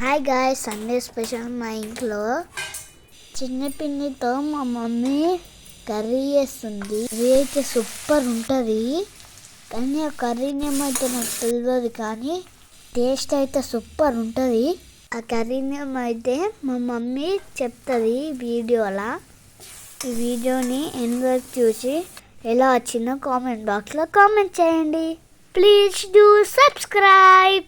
Hi guy Sunday special మా ఇంట్లో చిన్న పిన్నితో మా మమ్మీ కర్రీ చేస్తుంది. ఇది అయితే సూపర్ ఉంటుంది. కానీ ఆ కర్రీని ఏమైతే అయితే నాకు తెలియదు కానీ టేస్ట్ అయితే సూపర్ ఉంటుంది. ఆ కర్రీ నేమ్ అయితే మా మమ్మీ చెప్తుంది వీడియోలా. ఈ వీడియోని ఎండ్ వరకు చూసి ఎలా వచ్చిందో కామెంట్ బాక్స్లో కామెంట్ చేయండి. Please do subscribe.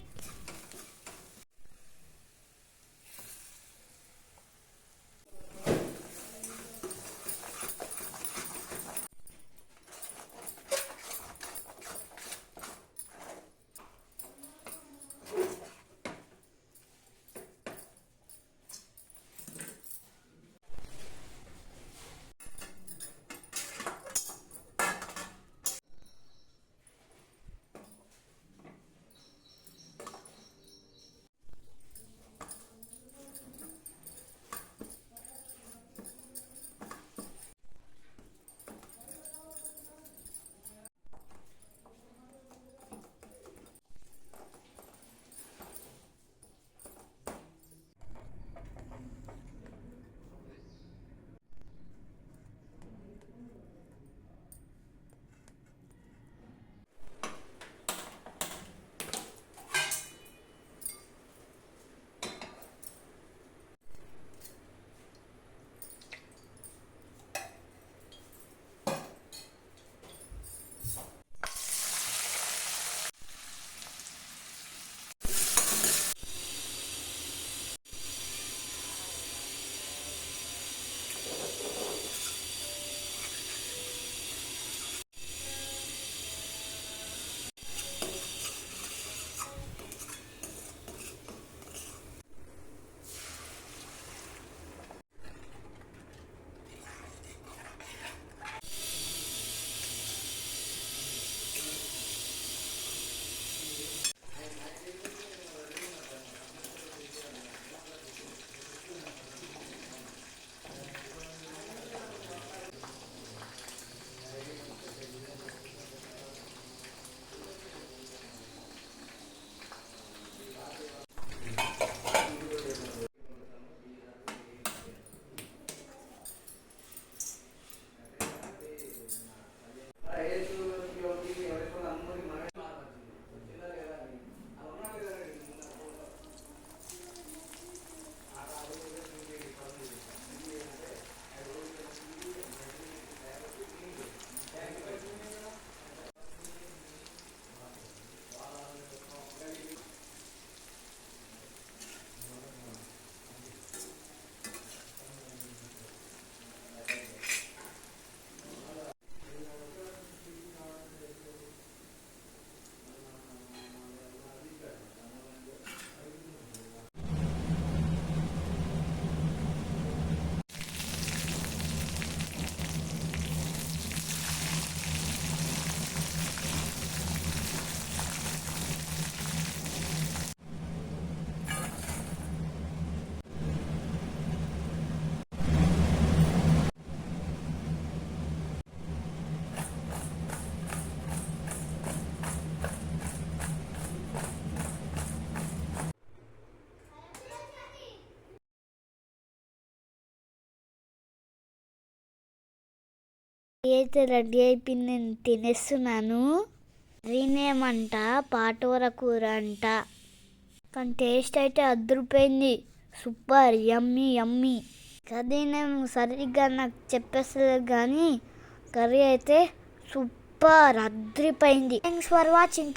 అయితే రెడీ అయిపోయింది నేను తినేస్తున్నాను. దీనేమంట పాటోర కూర అంట కానీ టేస్ట్ అయితే అద్దరిపోయింది సూపర్ యమ్మీ యమ్మీ. కర్రీ నేను సరిగ్గా నాకు చెప్పేస్తలేదు కానీ కర్రీ అయితే సూపర్ అద్దరిపోయింది థ్యాంక్స్ ఫర్ వాచింగ్